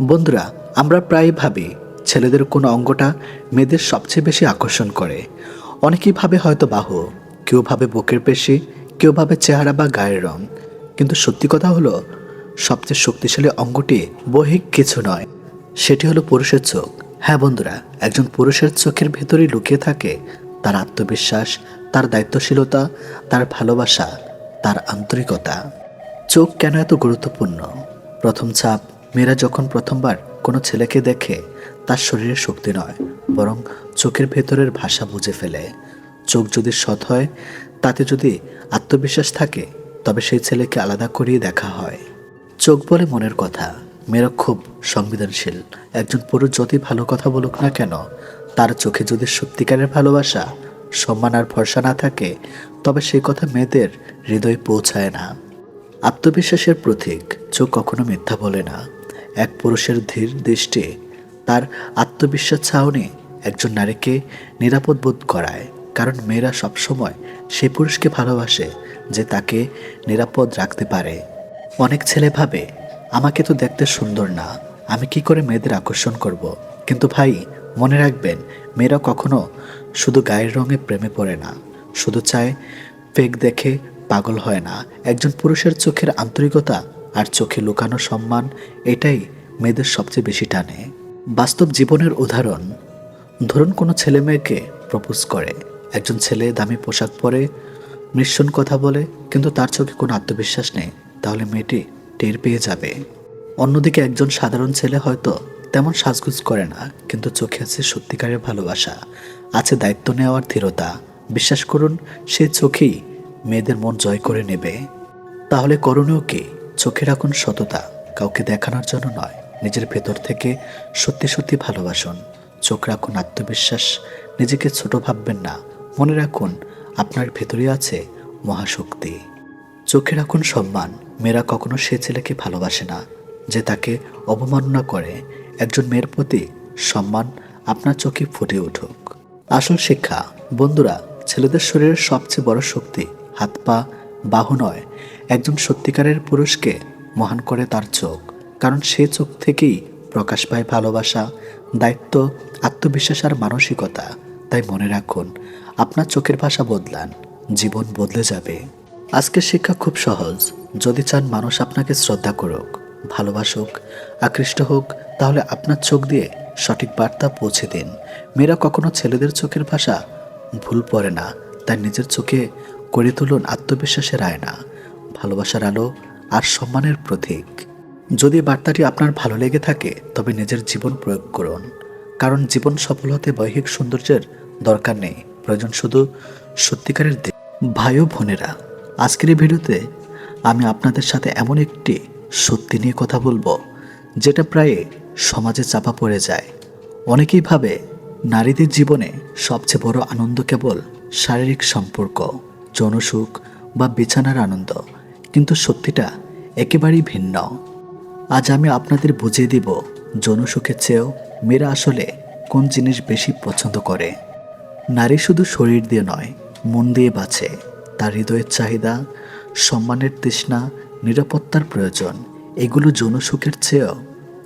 বন্ধুরা, আমরা প্রায় ভাবি ছেলেদের কোন অঙ্গটা মেয়েদের সবচেয়ে বেশি আকর্ষণ করে। অনেকেই ভাবে হয়তো বাহু, কেউ ভাবে বুকের পেশি, কেউ ভাবে চেহারা বা গায়ের রং। কিন্তু সত্যি কথা হলো, সবচেয়ে শক্তিশালী অঙ্গটি বহিক কিছু নয়, সেটি হলো পুরুষের চোখ। হ্যাঁ বন্ধুরা, একজন পুরুষের চোখের ভেতরেই লুকিয়ে থাকে তার আত্মবিশ্বাস, তার দায়িত্বশীলতা, তার ভালোবাসা, তার আন্তরিকতা। চোখ কেন এত গুরুত্বপূর্ণ? প্রথম চাপ মেয়েরা যখন প্রথমবার কোনো ছেলেকে দেখে, তার শরীরের শক্তি নয়, বরং চোখের ভেতরের ভাষা বুঝে ফেলে। চোখ যদি সৎ হয়, তাতে যদি আত্মবিশ্বাস থাকে, তবে সেই ছেলেকে আলাদা করিয়ে দেখা হয়। চোখ বলে মনের কথা। মেয়েরা খুব সংবেদনশীল। একজন পুরুষ যতই ভালো কথা বলুক না কেন, তার চোখে যদি সত্যিকারের ভালোবাসা, সম্মান আর ভরসা না থাকে, তবে সেই কথা মেয়েদের হৃদয়ে পৌঁছায় না। আত্মবিশ্বাসের প্রতীক চোখ কখনো মিথ্যা বলে না। এক পুরুষের ধীর দৃষ্টি, তার আত্মবিশ্বাস ছাউনি একজন নারীকে নিরাপদ বোধ করায়। কারণ মেয়েরা সবসময় সেই পুরুষকে ভালোবাসে যে তাকে নিরাপদ রাখতে পারে। অনেক ছেলে ভাবে, আমাকে তো দেখতে সুন্দর না, আমি কি করে মেয়েদের আকর্ষণ করব। কিন্তু ভাই, মনে রাখবেন, মেয়েরা কখনো শুধু গায়ের রঙে প্রেমে পড়ে না, শুধু চায় ফেক দেখে পাগল হয় না। একজন পুরুষের চোখের আন্তরিকতা আর চোখে লুকানো সম্মান, এটাই মেয়েদের সবচেয়ে বেশি টানে। বাস্তব জীবনের উদাহরণ, ধরুন কোনো ছেলে মেয়েকে প্রপোজ করে। একজন ছেলে দামি পোশাক পরে মিশ্রণ কথা বলে, কিন্তু তার চোখে কোনো আত্মবিশ্বাস নেই, তাহলে মেয়েটি টের পেয়ে যাবে। অন্যদিকে একজন সাধারণ ছেলে হয়তো তেমন সাজগুজ করে না, কিন্তু চোখে আছে সত্যিকারের ভালোবাসা, আছে দায়িত্ব নেওয়ার ধীরতা। বিশ্বাস করুন, সে চোখেই মেয়েদের মন জয় করে নেবে। তাহলে করণীয় কি? চোখে রাখুন সততা কাউকে দেখানোর জন্য নয়, নিজের ভেতর থেকে সত্যি সত্যি ভালোবাসুন। চোখ রাখুন আত্মবিশ্বাস, নিজেকে ছোট ভাববেন না। মনে রাখুন, আপনার ভেতরে আছে মহাশক্তি। চোখে রাখুন সম্মান, মেয়েরা কখনো সে ছেলেকে ভালোবাসে না, যে তাকে অবমাননা করে। একজন মেয়ের প্রতি সম্মান আপনার চোখে ফুটে উঠুক। আসল শিক্ষা, বন্ধুরা, ছেলেদের শরীরের সবচেয়ে বড় শক্তি হাত পা বাহু নয় একজন সত্যিকারের পুরুষকে মহান করে তার চোখ, কারণ সে চোখ থেকেই প্রকাশ পায় ভালোবাসা, দায়িত্ব, আত্মবিশ্বাস আর মানসিকতা। তাই মনে রাখুন, আপনার চোখের ভাষা বদলান, জীবন বদলে যাবে। আজকের শিক্ষা খুব সহজ, যদি চান মানুষ আপনাকে শ্রদ্ধা করুক, ভালোবাসুক, আকৃষ্ট হোক, তাহলে আপনার চোখ দিয়ে সঠিক বার্তা পৌঁছে দিন। মেয়েরা কখনো ছেলেদের চোখের ভাষা ভুল পড়ে না, তাই নিজের চোখে করে তুলুন আত্মবিশ্বাসের আয়না। ভালোবাসার আলো আর সম্মানের প্রতীক। যদি বার্তাটি আপনার ভালো লেগে থাকে, তবে নিজের জীবন প্রয়োগ করুন। কারণ জীবন সফল হতে বৈহিক সৌন্দর্যের দরকার নেই। প্রয়োজন শুধু সত্যিকারের ভাই ও বোনেরা। আজকের এই ভিডিওতে আমি আপনাদের সাথে এমন একটি সত্যি নিয়ে কথা বলব, যেটা প্রায় সমাজে চাপা পড়ে যায়। অনেকেই ভাবে নারীদের জীবনে সবচেয়ে বড় আনন্দ কেবল শারীরিক সম্পর্ক, যৌনসুখ বা বিছানার আনন্দ। কিন্তু সত্যিটা একেবারেই ভিন্ন। আজ আমি আপনাদের বুঝিয়ে দিব যৌনসুখের চেয়েও মেয়েরা আসলে কোন জিনিস বেশি পছন্দ করে। নারী শুধু শরীর দিয়ে নয়, মন দিয়ে বাঁচে। তার হৃদয়ের চাহিদা, সম্মানের তৃষ্ণা, নিরাপত্তার প্রয়োজন, এগুলো যৌনসুখের চেয়েও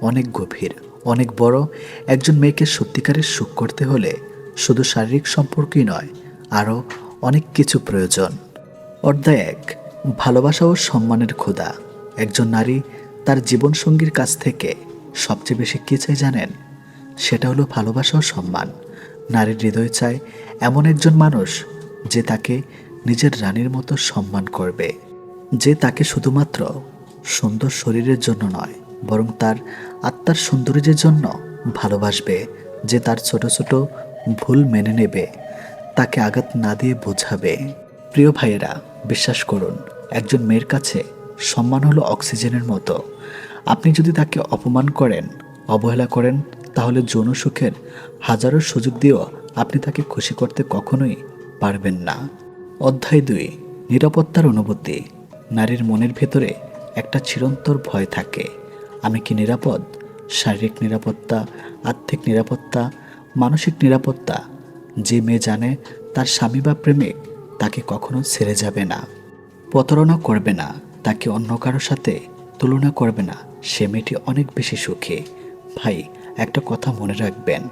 অনেক গভীর। অনেক বড় একজন মেয়েকে সত্যিকারের সুখ করতে হলে শুধু শারীরিক সম্পর্কই নয়, আরও অনেক কিছু প্রয়োজন। অধ্যায় এক। ভালোবাসা ও সম্মানের ক্ষুধা। একজন নারী তার জীবনসঙ্গীর কাছ থেকে সবচেয়ে বেশি কী চাই জানেন? সেটা হলো ভালোবাসা ও সম্মান। নারীর হৃদয় চায় এমন একজন মানুষ যে তাকে নিজের রানীর মতো সম্মান করবে। যে তাকে শুধুমাত্র সুন্দর শরীরের জন্য নয়, বরং তার আত্মার সৌন্দর্যের জন্য ভালোবাসবে, যে তার ছোট ছোট ভুল মেনে নেবে, তাকে আঘাত না দিয়ে বোঝাবে। প্রিয় ভাইয়েরা বিশ্বাস করুন, একজন মেয়ের কাছে সম্মান হলো অক্সিজেনের মতো। আপনি যদি তাকে অপমান করেন, অবহেলা করেন, তাহলে যৌন সুখের হাজারো সুযোগ দিয়েও আপনি তাকে খুশি করতে কখনোই পারবেন না। অধ্যায় দুই, নিরাপত্তার অনুভূতি। নারীর মনের ভেতরে একটা চিরন্তর ভয় থাকে। আমি কি নিরাপদ? শারীরিক নিরাপত্তা আর্থিক নিরাপত্তা, মানসিক নিরাপত্তা? যে মেয়ে জানে তার স্বামী বা প্রেমিক তাকে কখনো ছেড়ে যাবে না। প্রতারণা করবে না, তাকে অন্য কারোর সাথে তুলনা করবে না। সে মেয়েটি অনেক বেশি সুখী। ভাই, একটা কথা মনে রাখবেন,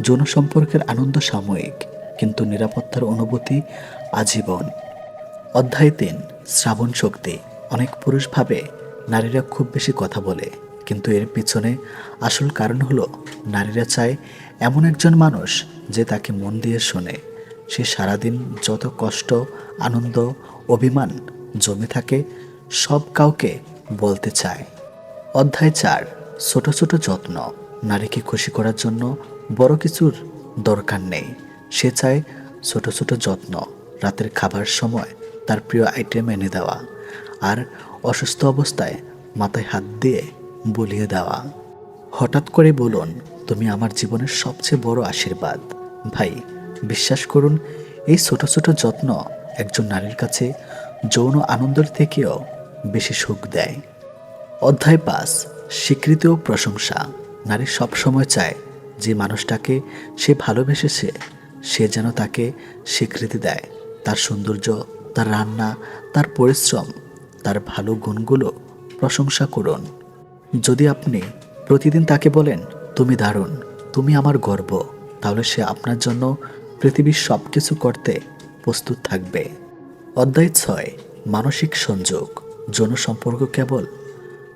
যৌন সম্পর্কের আনন্দ সাময়িক, কিন্তু নিরাপত্তার অনুভূতি আজীবন। অধ্যায় তিন, শ্রাবণ শক্তি। অনেক পুরুষ ভাবে নারীরা খুব বেশি কথা বলে, কিন্তু এর পিছনে আসল কারণ হলো, নারীরা চায় এমন একজন মানুষ যে তাকে মন দিয়ে শোনে। সে সারাদিন যত কষ্ট, আনন্দ, অভিমান জমে থাকে, সব কাউকে বলতে চায়। অধ্যায় চার, ছোট ছোট যত্ন। নারীকে খুশি করার জন্য বড় কিছুর দরকার নেই। সে চায় ছোট ছোট যত্ন, রাতের খাবার সময় তার প্রিয় আইটেম এনে দেওয়া আর অসুস্থ অবস্থায় মাথায় হাত দিয়ে বলিয়ে দেওয়া। হঠাৎ করে বলুন, তুমি আমার জীবনের সবচেয়ে বড় আশীর্বাদ। ভাই বিশ্বাস করুন, এই ছোট ছোট যত্ন একজন নারীর কাছে যৌন আনন্দের থেকেও বেশি সুখ দেয়। অধ্যায় পাঁচ, স্বীকৃতি ও প্রশংসা। নারী সবসময় চায় যে মানুষটাকে সে ভালোবেসেছে সে যেন তাকে স্বীকৃতি দেয়। তার সৌন্দর্য, তার রান্না, তার পরিশ্রম, তার ভালো গুণগুলো প্রশংসা করুন। যদি আপনি প্রতিদিন তাকে বলেন, তুমি দারুণ, তুমি আমার গর্ব, তাহলে সে আপনার জন্য পৃথিবীর সব কিছু করতে প্রস্তুত থাকবে। অধ্যায় ছয়, মানসিক সংযোগ। যৌন কেবল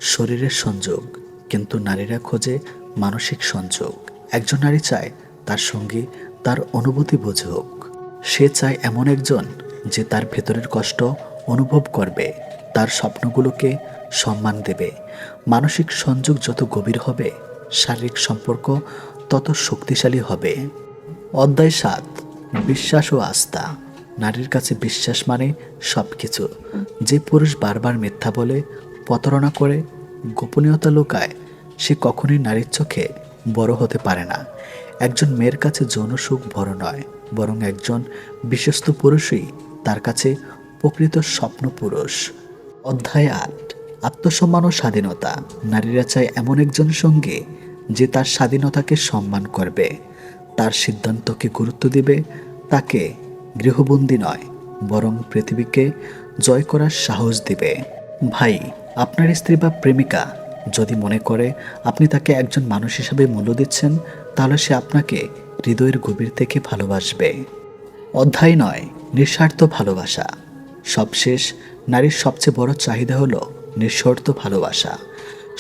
শরীরের সংযোগ, কিন্তু নারীরা খোঁজে মানসিক সংযোগ। একজন নারী চায় তার সঙ্গী তার অনুভূতি বুঝুক। সে চায় এমন একজন যে তার ভেতরের কষ্ট অনুভব করবে, তার স্বপ্নগুলোকে সম্মান দেবে। মানসিক সংযোগ যত গভীর হবে, শারীরিক সম্পর্ক তত শক্তিশালী হবে। অধ্যায় সাত, বিশ্বাস ও আস্থা। নারীর কাছে বিশ্বাস মানে সব কিছু যে পুরুষ বারবার মিথ্যা বলে, প্রতারণা করে, গোপনীয়তা লুকায়, সে কখনোই নারীর চোখে বড় হতে পারে না। একজন মেয়ের কাছে যৌন সুখ বড় নয়, বরং একজন বিশ্বস্ত পুরুষই তার কাছে প্রকৃত স্বপ্ন পুরুষ। অধ্যায় আট, আত্মসম্মান ও স্বাধীনতা। নারীরা চায় এমন একজন সঙ্গে যে তার স্বাধীনতাকে সম্মান করবে। তার সিদ্ধান্তকে গুরুত্ব দিবে, তাকে গৃহবন্দী নয়, বরং পৃথিবীকে জয় করার সাহস দিবে। ভাই, আপনার স্ত্রী বা প্রেমিকা যদি মনে করে আপনি তাকে একজন মানুষ হিসাবে মূল্য দিচ্ছেন, তাহলে সে আপনাকে হৃদয়ের গভীর থেকে ভালোবাসবে। অধ্যায় নয়, নিঃস্বার্থ ভালোবাসা। সবশেষ, নারীর সবচেয়ে বড় চাহিদা হলো নিঃশর্ত ভালোবাসা।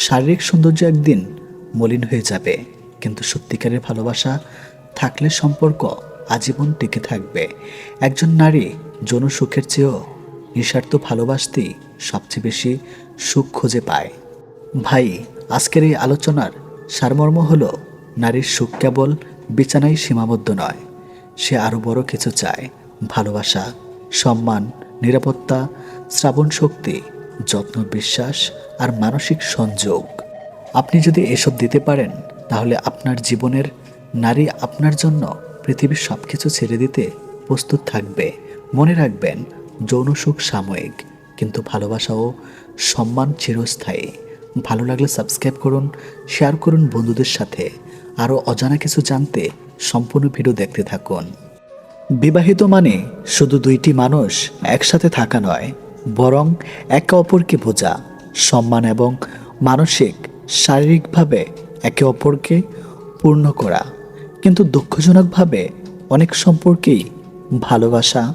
শারীরিক সৌন্দর্য একদিন মলিন হয়ে যাবে, কিন্তু সত্যিকারের ভালোবাসা থাকলে সম্পর্ক আজীবন টিকে থাকবে। একজন নারী যৌন সুখের চেয়েও নিঃস্বার্থ ভালোবাসতেই সবচেয়ে বেশি সুখ খুঁজে পায়। ভাই, আজকের এই আলোচনার সারমর্ম হলো, নারীর সুখ কেবল বিছানায় সীমাবদ্ধ নয়, সে আরও বড় কিছু চায়। ভালোবাসা, সম্মান, নিরাপত্তা, শ্রাবণ শক্তি, যত্ন, বিশ্বাস আর মানসিক সংযোগ। আপনি যদি এসব দিতে পারেন, তাহলে আপনার জীবনের নারী আপনার জন্য পৃথিবীর সব কিছু ছেড়ে দিতে প্রস্তুত থাকবে। মনে রাখবেন, যৌন সুখ সাময়িক, কিন্তু ভালোবাসা ও সম্মান চিরস্থায়ী। ভালো লাগলে সাবস্ক্রাইব করুন, শেয়ার করুন বন্ধুদের সাথে। আরও অজানা কিছু জানতে সম্পূর্ণ ভিডিও দেখতে থাকুন। বিবাহিত মানে শুধু দুইটি মানুষ একসাথে থাকা নয়, বরং একে অপরকে বোঝা, সম্মান এবং মানসিক, শারীরিকভাবে একে অপরকে পূর্ণ করা। কিন্তু দুঃখজনকভাবে অনেক সম্পর্কেই ভালোবাসা,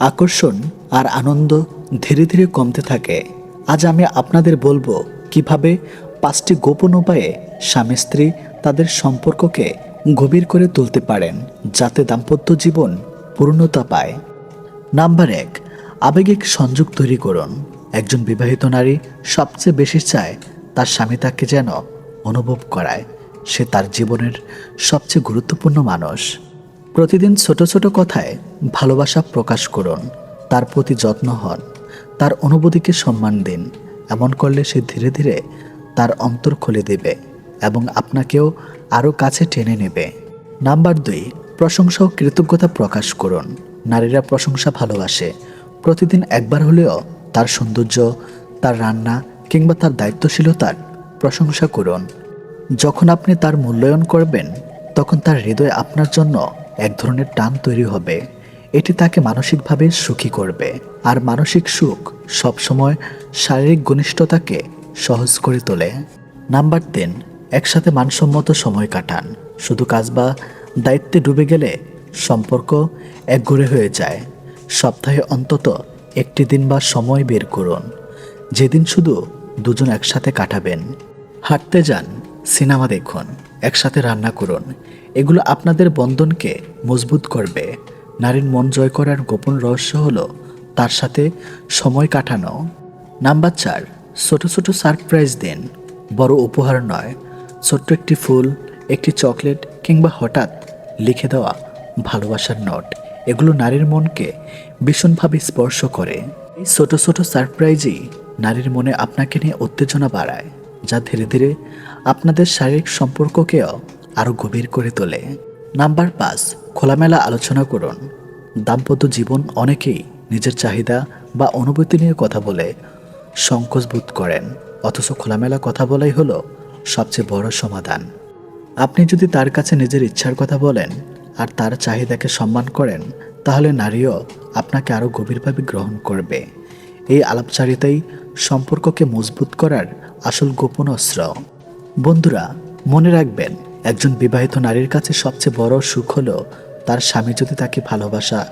আকর্ষণ আর আনন্দ ধীরে ধীরে কমতে থাকে। আজ আমি আপনাদের বলব কীভাবে পাঁচটি গোপন উপায়ে স্বামী স্ত্রী তাদের সম্পর্ককে গভীর করে তুলতে পারেন, যাতে দাম্পত্য জীবন পূর্ণতা পায়। নাম্বার এক, আবেগিক সংযোগ তৈরি করুন। একজন বিবাহিত নারী সবচেয়ে বেশি চায় তার স্বামী তাকে যেন অনুভব করায়। সে তার জীবনের সবচেয়ে গুরুত্বপূর্ণ মানুষ। প্রতিদিন ছোট ছোট কথায় ভালোবাসা প্রকাশ করুন, তার প্রতি যত্ন হন, তার অনুভূতিকে সম্মান দিন। এমন করলে সে ধীরে ধীরে তার অন্তর খুলে দেবে এবং আপনাকেও আরও কাছে টেনে নেবে। নাম্বার দুই, প্রশংসা ও কৃতজ্ঞতা প্রকাশ করুন। নারীরা প্রশংসা ভালোবাসে। প্রতিদিন একবার হলেও তার সৌন্দর্য, তার রান্না কিংবা তার দায়িত্বশীলতার প্রশংসা করুন। যখন আপনি তার মূল্যায়ন করবেন, তখন তার হৃদয় আপনার জন্য এক ধরনের টান তৈরি হবে। এটি তাকে মানসিকভাবে সুখী করবে। আর মানসিক সুখ সবসময় শারীরিক ঘনিষ্ঠতাকে সহজ করে তোলে। নাম্বার তিন, একসাথে মানসম্মত সময় কাটান। শুধু কাজ বা দায়িত্বে ডুবে গেলে সম্পর্ক একঘরে হয়ে যায়। সপ্তাহে অন্তত একটি দিন বা সময় বের করুন। যেদিন শুধু দুজন একসাথে কাটাবেন। হাঁটতে যান। সিনেমা দেখুন, একসাথে রান্না করুন। এগুলো আপনাদের বন্ধনকে মজবুত করবে। নারীর মন জয় করার গোপন রহস্য হলো তার সাথে সময় কাটানো। নাম্বার চার, ছোট ছোট সারপ্রাইজ দিন। বড় উপহার নয়, ছোট্ট একটি ফুল, একটি চকলেট কিংবা হঠাৎ লিখে দেওয়া ভালোবাসার নোট। এগুলো নারীর মনকে ভীষণভাবে স্পর্শ করে। এই ছোট ছোট সারপ্রাইজই নারীর মনে আপনাকে নিয়ে উত্তেজনা বাড়ায়, যা ধীরে ধীরে আপনাদের শারীরিক সম্পর্ককেও আরও গভীর করে তোলে। নাম্বার পাঁচ, খোলামেলা আলোচনা করুন। দাম্পত্য জীবন অনেকেই নিজের চাহিদা বা অনুভূতি নিয়ে কথা বলে সংকোচ বোধ করেন। অথচ খোলামেলা কথা বলাই হলো সবচেয়ে বড় সমাধান। আপনি যদি তার কাছে নিজের ইচ্ছার কথা বলেন আর তার চাহিদাকে সম্মান করেন, তাহলে নারীও আপনাকে আরও গভীরভাবে গ্রহণ করবে। এই আলাপচারিতাই সম্পর্ককে মজবুত করার আসল গোপন অস্ত্র। বন্ধুরা, মনে রাখবেন, একজন বিবাহিত নারীর কাছে সবচেয়ে বড় সুখ হলো তার স্বামী যদি তাকে ভালোবাসা,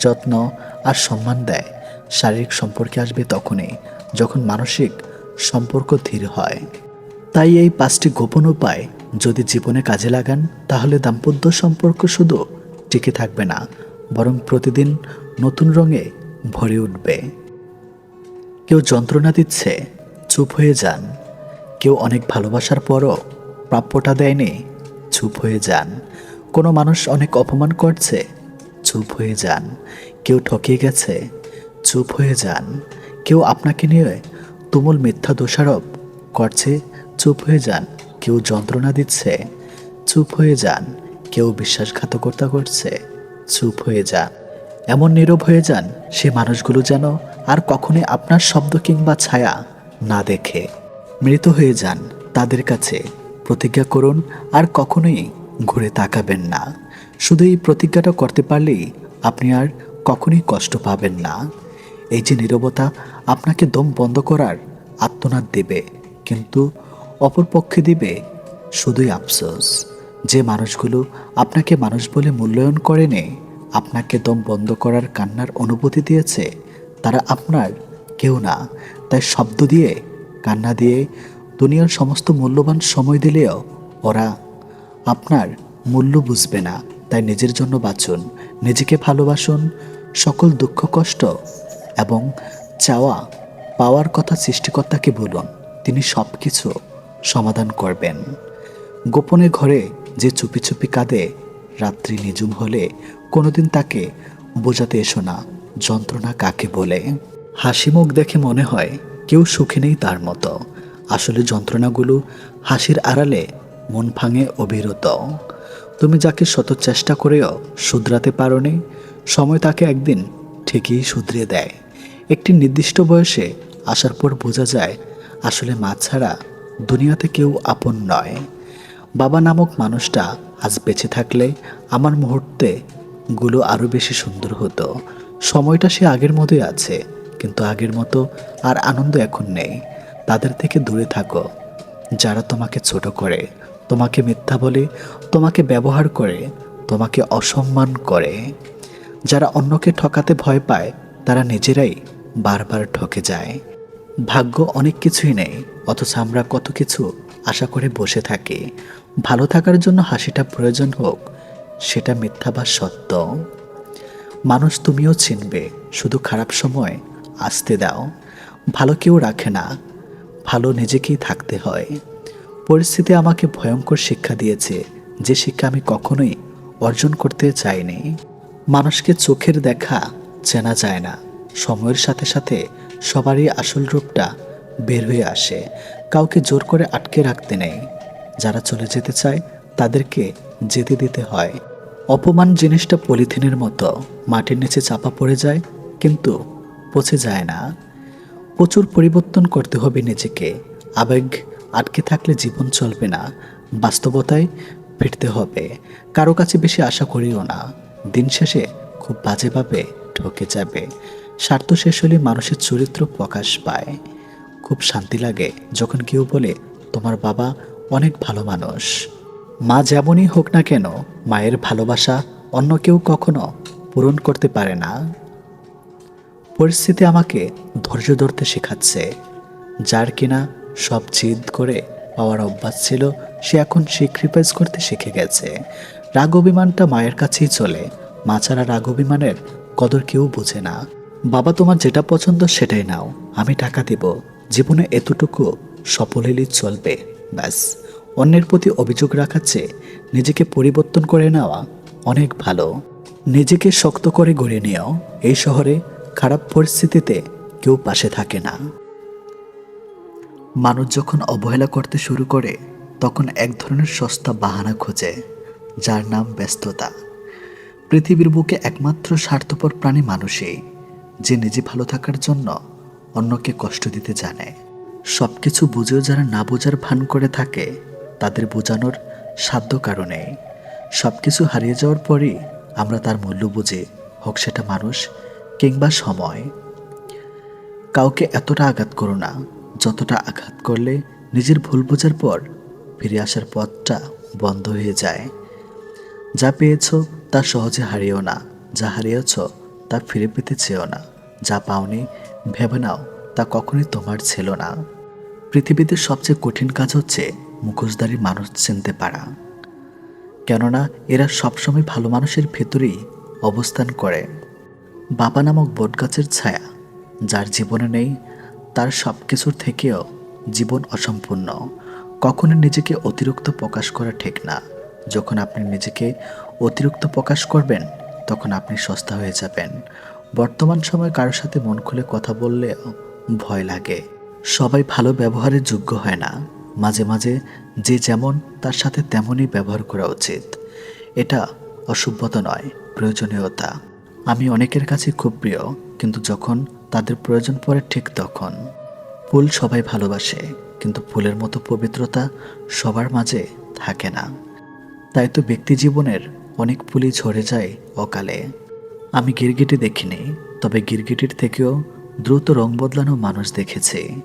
যত্ন আর সম্মান দেয়, শারীরিক সম্পর্কে আসবে তখনই, যখন মানসিক সম্পর্ক ধীর হয়। তাই এই পাঁচটি গোপন উপায় যদি জীবনে কাজে লাগান, তাহলে দাম্পত্য সম্পর্ক শুধু টিকে থাকবে না, বরং প্রতিদিন নতুন রঙে ভরে উঠবে। কেউ যন্ত্রণা দিচ্ছে, চুপ হয়ে যান। কেউ অনেক ভালোবাসার পরও প্রাপ্যটা দেয়নি, চুপ হয়ে যান। কোনো মানুষ অনেক অপমান করছে, চুপ হয়ে যান। কেউ ঠকিয়ে গেছে, চুপ হয়ে যান। কেউ আপনাকে নিয়ে তুমুল মিথ্যা দোষারোপ করছে, চুপ হয়ে যান। কেউ যন্ত্রণা দিচ্ছে, চুপ হয়ে যান। কেউ বিশ্বাসঘাতকতা করছে, চুপ হয়ে যান। এমন নীরব হয়ে যান সে মানুষগুলো যেন আর কখনোই আপনার শব্দ কিংবা ছায়া না দেখে। মৃত হয়ে যান, তাদের কাছে প্রতিজ্ঞা করুন আর কখনোই ঘুরে তাকাবেন না। শুধু এই প্রতিজ্ঞাটা করতে পারলেই আপনি আর কখনোই কষ্ট পাবেন না। এই যে নীরবতা আপনাকে দম বন্ধ করার আত্মনাদ দেবে, কিন্তু অপরপক্ষে দিবে শুধুই আফসোস। যে মানুষগুলো আপনাকে মানুষ বলে মূল্যায়ন করেনি, আপনাকে দম বন্ধ করার কান্নার অনুভূতি দিয়েছে, তারা আপনার কেউ না। তাই শব্দ দিয়ে কান্না দিয়ে দুনিয়ার সমস্ত মূল্যবান সময় দিলেও ওরা আপনার মূল্য বুঝবে না। তাই নিজের জন্য বাঁচুন, নিজেকে ভালোবাসুন, সকল দুঃখ, কষ্ট এবং চাওয়া পাওয়ার কথা সৃষ্টিকর্তাকে বলুন, তিনি সব কিছু সমাধান করবেন। গোপনে ঘরে যে চুপি চুপি কাঁদে, রাত্রি নিঝুম হলে কোনোদিন তাকে বোঝাতে এসো না, যন্ত্রণা কাকে বলে? হাসি মুখ দেখে মনে হয় কেউ সুখে নেই তার মতো। আসলে যন্ত্রণাগুলো হাসির আড়ালে মন ভাঙে অবিরত। তুমি যাকে শত চেষ্টা করেও শুধরাতে পারোনি, সময় তাকে একদিন ঠিকই শুধরিয়ে দেয়। একটি নির্দিষ্ট বয়সে আসার পর বোঝা যায়, আসলে মা ছাড়া দুনিয়াতে কেউ আপন নয়। বাবা নামক মানুষটা আজ বেঁচে থাকলে আমার মুহূর্তে গুলো আরও বেশি সুন্দর হতো। সময়টা সে আগের মতোই আছে। কিন্তু আগের মতো আর আনন্দ এখন নেই। তাদের থেকে দূরে থাকো। যারা তোমাকে ছোট করে, তোমাকে মিথ্যা বলে, তোমাকে ব্যবহার করে, তোমাকে অসম্মান করে। যারা অন্যকে ঠকাতে ভয় পায়, তারা নিজেরাই বারবার ঠকে যায়। ভাগ্য অনেক কিছুই নেই, অথচ আমরা কত কিছু আশা করে বসে থাকি। ভালো থাকার জন্য হাসিটা প্রয়োজন হোক, সেটা মিথ্যা বা সত্য। মানুষ তুমিও চিনবে, শুধু খারাপ সময় আসতে দাও। ভালো কেউ রাখে না। ভালো নিজেকেই থাকতে হয়। পরিস্থিতি আমাকে ভয়ঙ্কর শিক্ষা দিয়েছে। যে শিক্ষা আমি কখনোই অর্জন করতে চাইনি। মানুষকে চোখের দেখা চেনা যায় না। সময়ের সাথে সাথে সবারই আসল রূপটা বের হয়ে আসে। কাউকে জোর করে আটকে রাখতে নেই। যারা চলে যেতে চায়, তাদেরকে যেতে দিতে হয়। অপমান জিনিসটা পলিথিনের মতো। মাটির নিচে চাপা পড়ে যায়, কিন্তু পচে যায় না। প্রচুর পরিবর্তন করতে হবে নিজেকে। আবেগ আটকে থাকলে জীবন চলবে না। বাস্তবতায় ফিরতে হবে। কারও কাছে বেশি আশা করিও না। দিন শেষে খুব বাজেভাবে ঠকে যাবে। স্বার্থ শেষ হলে মানুষের চরিত্র প্রকাশ পায়। খুব শান্তি লাগে যখন কেউ বলে, তোমার বাবা অনেক ভালো মানুষ। মা যেমনই হোক না কেন, মায়ের ভালোবাসা অন্য কেউ কখনো পূরণ করতে পারে না। পরিস্থিতি আমাকে ধৈর্য ধরতে শেখাচ্ছে। যার কিনা সব জিদ করে পাওয়ার অভ্যাস ছিল, সে এখন স্যাক্রিফাইস করতে শিখে গেছে। রাগ অভিমানটা মায়ের কাছেই চলে। মা ছাড়া রাগ অভিমানের কদর কেউ বোঝে না। বাবা, তোমার যেটা পছন্দ সেটাই নাও। আমি টাকা দেব। জীবনে এতটুকু সফল হলেই চলবে। ব্যাস। অন্যের প্রতি অভিযোগ রাখার চেয়ে নিজেকে পরিবর্তন করে নেওয়া অনেক ভালো। নিজেকে শক্ত করে গড়ে নিও। এই শহরে খারাপ পরিস্থিতিতে কেউ পাশে থাকে না। মানুষ যখন অবহেলা করতে শুরু করে, তখন এক ধরনের সস্তা বাহানা খোঁজে, যার নাম ব্যস্ততা। পৃথিবীর বুকে একমাত্র স্বার্থপর প্রাণী মানুষই, যে নিজে ভালো থাকার জন্য অন্যকে কষ্ট দিতে জানে। সব কিছু বুঝেও যারা না বোঝার ভান করে থাকে, তাদের বোঝানোর সাধ্য কারণে সব কিছু হারিয়ে যাওয়ার পরই আমরা তার মূল্য বুঝি, হোক সেটা মানুষ কিংবা সময়। কাউকে এতটা আঘাত করো না, যতটা আঘাত করলে নিজের ভুল বোঝার পর ফিরে আসার পথটা বন্ধ হয়ে যায়। যা পেয়েছ তা সহজে হারিও না, যা হারিয়েছ তা ফিরে পেতে চেয়েও না, যা পাওনি ভেবে নাও তা কখনোই তোমার ছিল না। পৃথিবীতে সবচেয়ে কঠিন কাজ হচ্ছে মুখোশধারী মানুষ চিনতে পারা। কেননা এরা সবসময় ভালো মানুষের ভেতরেই অবস্থান করে। বাবা নামক বটগাছের ছায়া, যার জীবনে নেই, তার সব কিছুর থেকেও জীবন অসম্পূর্ণ। কখনো নিজেকে অতিরিক্ত প্রকাশ করা ঠিক না। যখন আপনি নিজেকে অতিরিক্ত প্রকাশ করবেন, তখন আপনি সস্তা হয়ে যাবেন। বর্তমান সময়ে কারোর সাথে মন খুলে কথা বললেও ভয় লাগে। সবাই ভালো ব্যবহারের যোগ্য হয় না। মাঝে মাঝে যে যেমন, তার সাথে তেমনই ব্যবহার করা উচিত। এটা অসভ্যতা নয়, প্রয়োজনীয়তা। আমি অনেকের কাছে খুব প্রিয়, কিন্তু যখন তাদের প্রয়োজন পড়ে ঠিক তখন। ফুল সবাই ভালোবাসে, কিন্তু ফুলের মতো পবিত্রতা সবার মাঝে থাকে না। তাই তো ব্যক্তি জীবনের অনেক ফুলই ঝরে যায় অকালে। আমি গিরগিটি দেখিনি, তবে গিরগিটির থেকেও দ্রুত রং বদলানো মানুষ দেখেছি।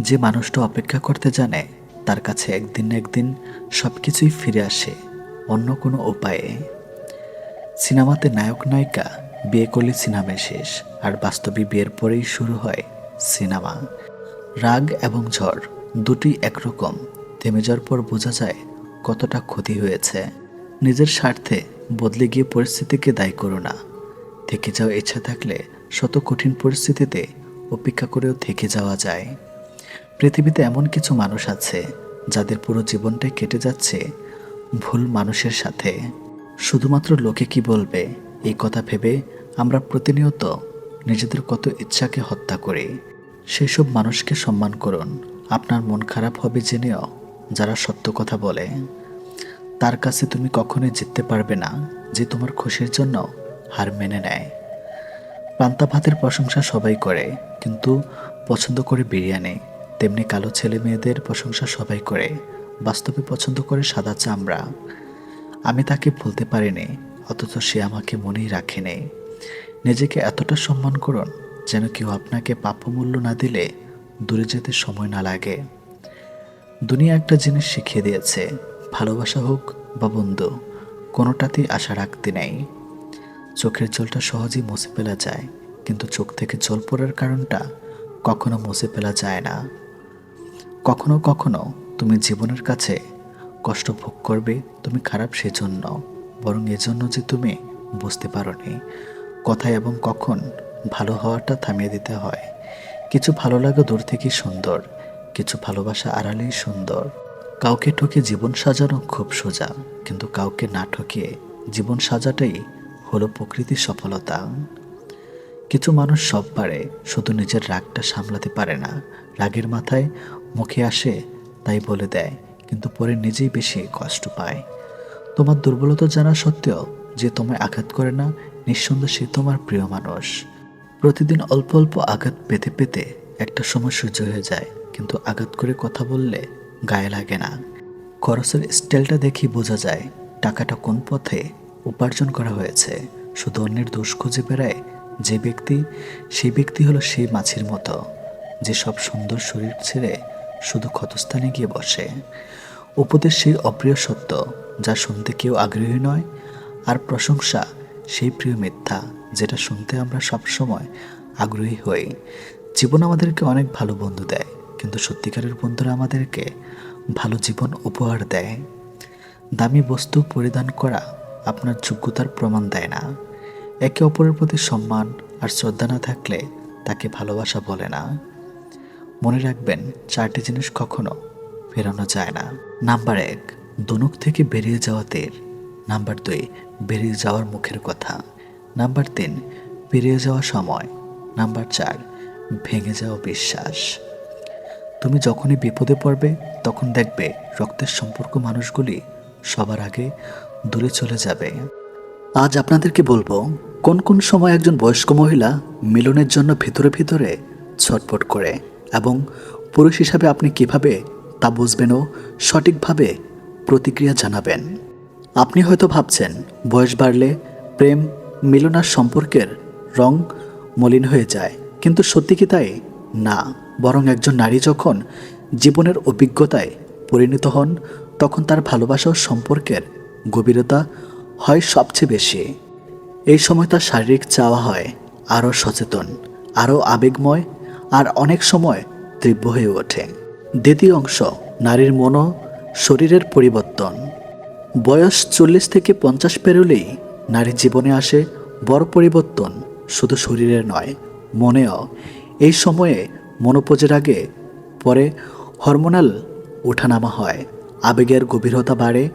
যে মানুষটা অপেক্ষা করতে জানে, তার কাছে একদিন না একদিন সব কিছুই ফিরে আসে অন্য কোনো উপায়ে। সিনেমাতে নায়ক নায়িকা বিয়ে করলে সিনেমা শেষ, আর বাস্তবে বিয়ের পরেই শুরু হয় সিনেমা। রাগ এবং ঝড়, দুটি একরকম। থেমে যাওয়ার পর বোঝা যায় কতটা ক্ষতি হয়েছে। নিজের স্বার্থে বদলে গিয়ে পরিস্থিতিকে দায়ী করো না। থেকে যাওয়া ইচ্ছা থাকলে শত কঠিন পরিস্থিতিতে অপেক্ষা করেও থেকে যাওয়া যায়। পৃথিবীতে এমন কিছু মানুষ আছে, যাদের পুরো জীবনটাই কেটে যাচ্ছে ভুল মানুষের সাথে। শুধুমাত্র লোকে কি বলবে? এই কথা ভেবে আমরা প্রতিনিয়ত নিজেদের কত ইচ্ছাকে হত্যা করি। সেসব মানুষকে সম্মান করুন। আপনার মন খারাপ হবে জেনেও যারা সত্য কথা বলে। তার কাছে তুমি কখনোই জিততে পারবে না যে তোমার খুশির জন্য হার মেনে নেয়। পান্তা ভাতের প্রশংসা সবাই করে, কিন্তু পছন্দ করে বিরিয়ানি, তেমনি কালো ছেলে মেয়েদের প্রশংসা সবাই করে। বাস্তবে পছন্দ করে সাদা চামড়া। আমি তাকে ভুলতে পারিনি। অথচ সে আমাকে মনেই রাখেনি নিজেকে এতটা সম্মান করুন যেন কেউ আপনাকে প্রাপ্যমূল্য না দিলে দূরে যেতে সময় না লাগে। দুনিয়া একটা জিনিস শিখিয়ে দিয়েছে, ভালোবাসা হোক বা বন্ধু, কোনোটাতেই আশা রাখতে নেই। চোখের জলটা সহজেই মুছে ফেলা যায়, কিন্তু চোখ থেকে জল পড়ার কারণটা কখনো মুছে ফেলা যায় না। কখনো কখনো তুমি জীবনের কাছে কষ্ট ভোগ করবে, তুমি খারাপ সেজন্য। বরং এজন্য যে তুমি বুঝতে পারোনি। কোথায় এবং কখন ভালো হওয়াটা থামিয়ে দিতে হয়। কিছু ভালো লাগা দূর থেকেই সুন্দর, কিছু ভালোবাসা আড়ালেই সুন্দর। কাউকে ঠকে জীবন সাজানো খুব সোজা, কিন্তু কাউকে না ঠকিয়ে জীবন সাজাটাই হলো প্রকৃতির সফলতা। কিছু মানুষ সব পারে, শুধু নিজের রাগটা সামলাতে পারে না। রাগের মাথায় মুখে আসে, তাই বলে দেয়, কিন্তু পরে নিজেই বেশি কষ্ট পায়। তোমার দুর্বলতা জানা সত্ত্বেও যে তোমায় আঘাত করে না, নিঃসন্দেহে সে তোমার প্রিয় মানুষ। প্রতিদিন অল্প অল্প আঘাত পেতে পেতে একটা সময় সহ্য হয়ে যায়, কিন্তু আঘাত করে কথা বললে গায়ে লাগে না। খরচের স্টাইলটা দেখেই বোঝা যায় টাকাটা কোন পথে উপার্জন করা হয়েছে। শুধু অন্যের দোষ খুঁজে বেড়ায় যে ব্যক্তি, সেই ব্যক্তি হলো সেই মাছের মতো, যে সব সুন্দর শরীর ছেড়ে শুধু ক্ষতস্থানে গিয়ে বসে। উপদেশ সেই অপ্রিয় সত্য যা শুনতে কেউ আগ্রহী নয়, আর প্রশংসা সেই প্রিয় মিথ্যা যেটা শুনতে আমরা সবসময় আগ্রহী হই। জীবন আমাদেরকে অনেক ভালো বন্ধু দেয়, কিন্তু সত্যিকারের বন্ধুরা আমাদেরকে ভালো জীবন উপহার দেয়। দামি বস্তু পরিধান করা আপনার যোগ্যতার প্রমাণ দেয় না। একে অপরের প্রতি সম্মান আর শ্রদ্ধা না থাকলে তাকে ভালোবাসা বলে না। মনে রাখবেন, চারটি জিনিস কখনো ফেরানো যায় না। নাম্বার এক দনুক থেকে বেরিয়ে যাওয়া তীর। নাম্বার দুই, বেরিয়ে যাওয়ার মুখের কথা। নাম্বার তিন, পেরিয়ে যাওয়া সময়। নাম্বার চার, ভেঙে যাওয়া বিশ্বাস। তুমি যখনই বিপদে পড়বে, তখন দেখবে রক্তের সম্পর্ক মানুষগুলি সবার আগে দূরে চলে যাবে। আজ আপনাদেরকে বলব, কোন কোন সময় একজন বয়স্ক মহিলা মিলনের জন্য ভিতরে ভিতরে ছটপট করে এবং পুরুষ হিসাবে আপনি কীভাবে তা বুঝবেন ও সঠিকভাবে প্রতিক্রিয়া জানাবেন। আপনি হয়তো ভাবছেন, বয়স বাড়লে প্রেম মিলনার সম্পর্কের রং মলিন হয়ে যায়। কিন্তু সত্যি কি তাই? না। বরং একজন নারী যখন জীবনের অভিজ্ঞতায় পরিণত হন, তখন তার ভালোবাসা ও সম্পর্কের গভীরতা হয় সবচেয়ে বেশি। এই সময় তার শারীরিক চাওয়া হয় আরও সচেতন, আরও আবেগময়, আর অনেক সময় তীব্র হয়ে ওঠে। দ্বিতীয় অংশ, নারীর মন শরীরের পরিবর্তন। বয়স চল্লিশ থেকে পঞ্চাশ পেরোলেই নারীর জীবনে আসে বড় পরিবর্তন, শুধু শরীরের নয়, মনেও। এই সময়ে মনোপোজের আগে পরে হরমোনাল ওঠানামা হয়, আবেগের গভীরতা বাড়ে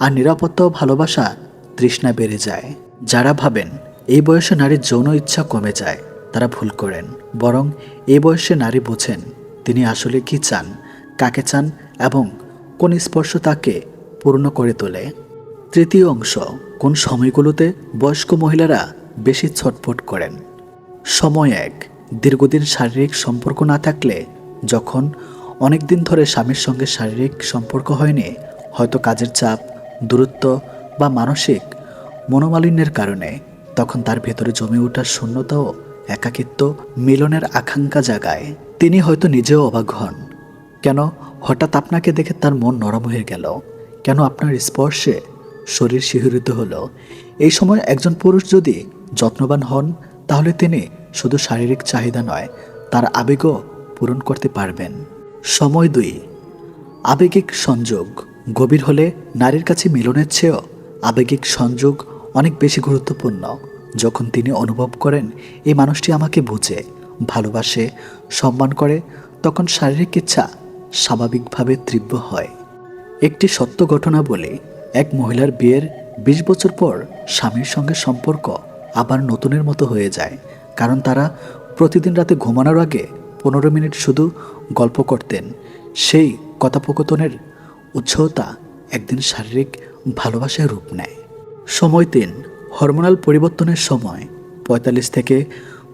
আর নিরাপত্তা ও ভালোবাসা তৃষ্ণা বেড়ে যায়। যারা ভাবেন এই বয়সে নারীর যৌন ইচ্ছা কমে যায়, তারা ভুল করেন, বরং এই বয়সে নারী বোঝেন তিনি আসলে কি চান, কাকে চান এবং কোন স্পর্শ তাকে পূর্ণ করে তোলে। তৃতীয় অংশ, কোন সময়গুলোতে বয়স্ক মহিলারা বেশি ছটফট করেন? সময় এক, দীর্ঘদিন শারীরিক সম্পর্ক না থাকলে, যখন অনেক দিন ধরে স্বামীর সঙ্গে শারীরিক সম্পর্ক হয়নি, হয়তো কাজের চাপ, দূরত্ব বা মানসিক মনোমালিন্যের কারণে, তখন তার ভেতরে জমে ওঠা শূন্যতা ও একাকিত্ব মিলনের আকাঙ্ক্ষা জাগায়। তিনি হয়তো নিজেও অবাক হন। কেন? হঠাৎ আপনাকে দেখে তার মন নরম হয়ে গেল। কেন আপনার স্পর্শে শরীর শিহরিত হলো? এই সময় একজন পুরুষ যদি যত্নবান হন, তাহলে তিনি শুধু শারীরিক চাহিদা নয়, তার আবেগও পূরণ করতে পারবেন। সময় দুই। আবেগিক সংযোগ। গভীর হলে নারীর কাছে মিলনের চেয়েও আবেগিক সংযোগ অনেক বেশি গুরুত্বপূর্ণ। যখন তিনি অনুভব করেন, এই মানুষটি আমাকে বুঝে, ভালোবাসে, সম্মান করে, তখন শারীরিক ইচ্ছা স্বাভাবিকভাবে তীব্র হয়। একটি সত্য ঘটনা বলে এক মহিলার বিয়ের বিশ বছর পর স্বামীর সঙ্গে সম্পর্ক আবার নতুনের মতো হয়ে যায়, কারণ তারা প্রতিদিন রাতে ঘুমানোর আগে পনেরো মিনিট শুধু গল্প করতেন। সেই কথোপকথনের উৎসাহতা একদিন শারীরিক ভালোবাসায় রূপ নেয়। সময় তিন, হরমোনাল পরিবর্তনের সময় পঁয়তাল্লিশ থেকে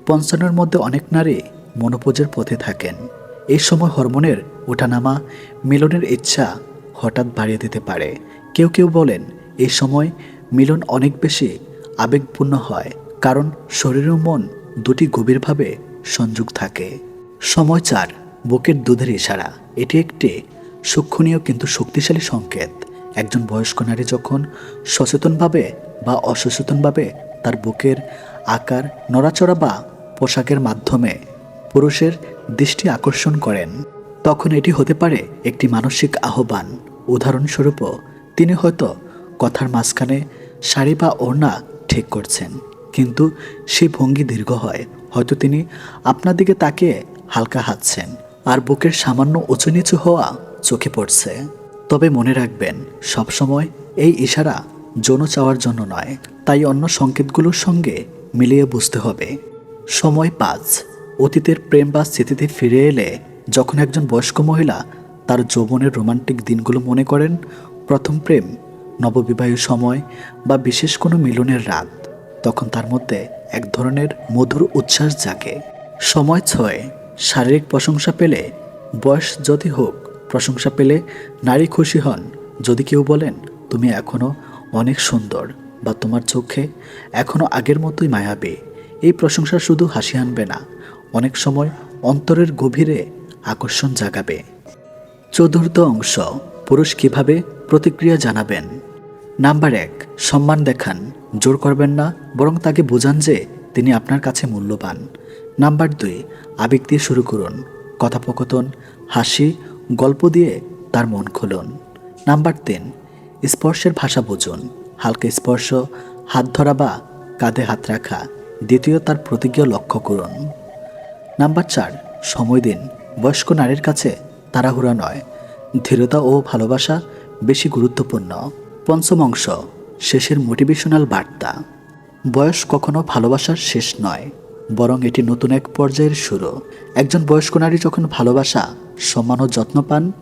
পঞ্চান্নর মধ্যে অনেক নারী মনোপোজের পথে থাকেন। এই সময় হরমোনের ওঠানামা, মিলনের ইচ্ছা হঠাৎ বাড়িয়ে দিতে পারে। কেউ কেউ বলেন এই সময় মিলন অনেক বেশি আবেগপূর্ণ হয়, কারণ শরীর ও মন দুটি গভীরভাবে সংযোগ থাকে। সময় চার, বুকের দুধের ইশারা। এটি একটি সূক্ষ্মণীয় কিন্তু শক্তিশালী সংকেত। একজন বয়স্ক নারী যখন সচেতনভাবে বা অসচেতনভাবে তার বুকের আকার, নড়াচড়া বা পোশাকের মাধ্যমে পুরুষের দৃষ্টি আকর্ষণ করেন। তখন এটি হতে পারে একটি মানসিক আহ্বান। উদাহরণস্বরূপ, তিনি হয়তো কথার মাঝখানে শাড়ি বা ওড়না ঠিক করছেন, কিন্তু সেই ভঙ্গি দীর্ঘ হয়। হয়তো তিনি আপনার দিকে তাকিয়ে হালকা হাঁটছেন আর বুকের সামান্য উঁচু নিচু হওয়া চোখে পড়ছে। তবে মনে রাখবেন, সবসময় এই ইশারা যৌন চাওয়ার জন্য নয়, তাই অন্য সংকেতগুলোর সঙ্গে মিলিয়ে বুঝতে হবে। সময় পাঁচ, অতীতের প্রেম বা স্মৃতিতে ফিরে এলে যখন একজন বয়স্ক মহিলা তার যৌবনের রোমান্টিক দিনগুলো মনে করেন, প্রথম প্রেম, নববিবাহের সময় বা বিশেষ কোনো মিলনের রাত, তখন তার মধ্যে এক ধরনের মধুর উচ্ছ্বাস জাগে। সময় ছয়, শারীরিক প্রশংসা পেলে, বয়স যদি হোক, প্রশংসা পেলে নারী খুশি হন। যদি কেউ বলেন, তুমি এখনও অনেক সুন্দর বা তোমার চোখে এখনও আগের মতোই মায়াবী, এই প্রশংসা শুধু হাসি আনবে না, অনেক সময় অন্তরের গভীরে আকর্ষণ জাগাবে। চতুর্থ অংশ, পুরুষ কীভাবে প্রতিক্রিয়া জানাবেন? নাম্বার এক, সম্মান দেখান। জোর করবেন না, বরং তাকে বোঝান যে তিনি আপনার কাছে মূল্যবান। নাম্বার দুই, আবেগ দিয়ে শুরু করুন। কথোপকথন, হাসি, গল্প দিয়ে তার মন খুলুন। নাম্বার তিন, স্পর্শের ভাষা বুঝুন। হালকা স্পর্শ, হাত ধরা বা কাঁধে হাত রাখা, দ্বিতীয় তার প্রতিজ্ঞা লক্ষ্য করুন। নাম্বার চার, সময় দিন। বয়স্ক নারীর কাছে তাড়াহুড়া নয়। ধীরতা ও ভালোবাসা বেশি গুরুত্বপূর্ণ। পঞ্চম অংশ, শেষের মোটিভেশনাল বার্তা। বয়স কখনো ভালোবাসার শেষ নয়, বরং এটি নতুন এক পর্যায়ের শুরু। একজন বয়স্ক নারী যখন ভালোবাসা, সম্মান ও যত্ন পান,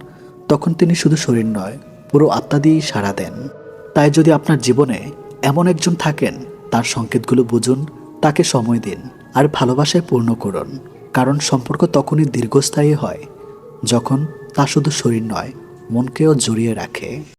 তখন তিনি শুধু শরীর নয়, পুরো আত্মা দিয়েই সাড়া দেন। তাই যদি আপনার জীবনে এমন একজন থাকেন, তার সংকেতগুলো বুঝুন, তাকে সময় দিন, আর ভালোবাসায় পূর্ণ করুন। কারণ সম্পর্ক তখনই দীর্ঘস্থায়ী হয় যখন তা শুধু শরীর নয় মনকেও জড়িয়ে রাখে।